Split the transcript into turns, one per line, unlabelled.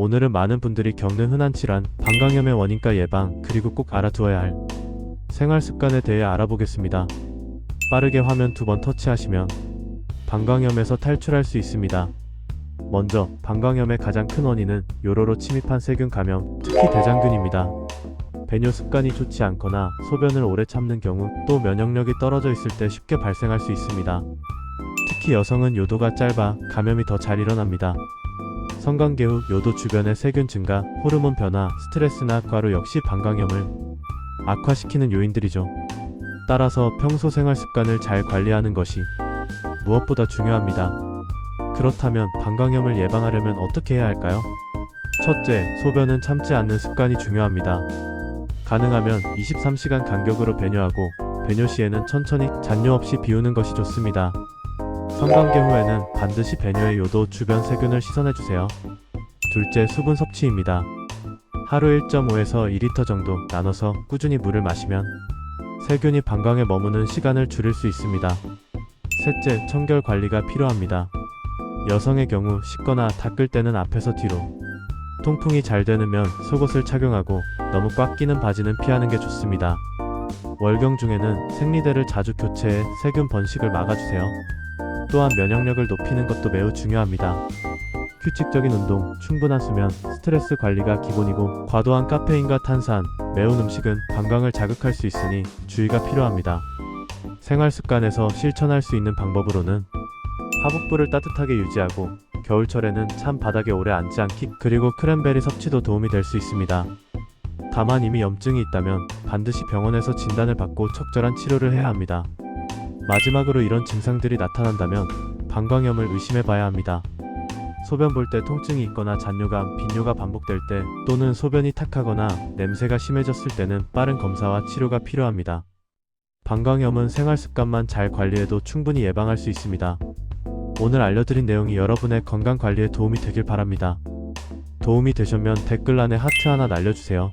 오늘은 많은 분들이 겪는 흔한 질환, 방광염의 원인과 예방, 그리고 꼭 알아두어야 할 생활 습관에 대해 알아보겠습니다. 빠르게 화면 두 번 터치하시면 방광염에서 탈출할 수 있습니다. 먼저 방광염의 가장 큰 원인은 요로로 침입한 세균 감염, 특히 대장균입니다. 배뇨 습관이 좋지 않거나 소변을 오래 참는 경우 또 면역력이 떨어져 있을 때 쉽게 발생할 수 있습니다. 특히 여성은 요도가 짧아 감염이 더 잘 일어납니다. 성관계 후 요도 주변의 세균 증가, 호르몬 변화, 스트레스나 과로 역시 방광염을 악화시키는 요인들이죠. 따라서 평소 생활 습관을 잘 관리하는 것이 무엇보다 중요합니다. 그렇다면 방광염을 예방하려면 어떻게 해야 할까요? 첫째, 소변은 참지 않는 습관이 중요합니다. 가능하면 23시간 간격으로 배뇨하고 배뇨 시에는 천천히 잔뇨 없이 비우는 것이 좋습니다. 성관계 후에는 반드시 배뇨의 요도 주변 세균을 씻어내 주세요. 둘째, 수분 섭취입니다. 하루 1.5에서 2리터 정도 나눠서 꾸준히 물을 마시면 세균이 방광에 머무는 시간을 줄일 수 있습니다. 셋째, 청결 관리가 필요합니다. 여성의 경우 씻거나 닦을 때는 앞에서 뒤로 통풍이 잘 되는 면 속옷을 착용하고 너무 꽉 끼는 바지는 피하는 게 좋습니다. 월경 중에는 생리대를 자주 교체해 세균 번식을 막아주세요. 또한 면역력을 높이는 것도 매우 중요합니다. 규칙적인 운동, 충분한 수면, 스트레스 관리가 기본이고 과도한 카페인과 탄산, 매운 음식은 방광을 자극할 수 있으니 주의가 필요합니다. 생활 습관에서 실천할 수 있는 방법으로는 하복부를 따뜻하게 유지하고 겨울철에는 찬 바닥에 오래 앉지 않기 그리고 크랜베리 섭취도 도움이 될 수 있습니다. 다만 이미 염증이 있다면 반드시 병원에서 진단을 받고 적절한 치료를 해야 합니다. 마지막으로 이런 증상들이 나타난다면 방광염을 의심해 봐야 합니다. 소변 볼 때 통증이 있거나 잔뇨감, 빈뇨가 반복될 때 또는 소변이 탁하거나 냄새가 심해졌을 때는 빠른 검사와 치료가 필요합니다. 방광염은 생활 습관만 잘 관리해도 충분히 예방할 수 있습니다. 오늘 알려드린 내용이 여러분의 건강 관리에 도움이 되길 바랍니다. 도움이 되셨면 댓글란에 하트 하나 날려주세요.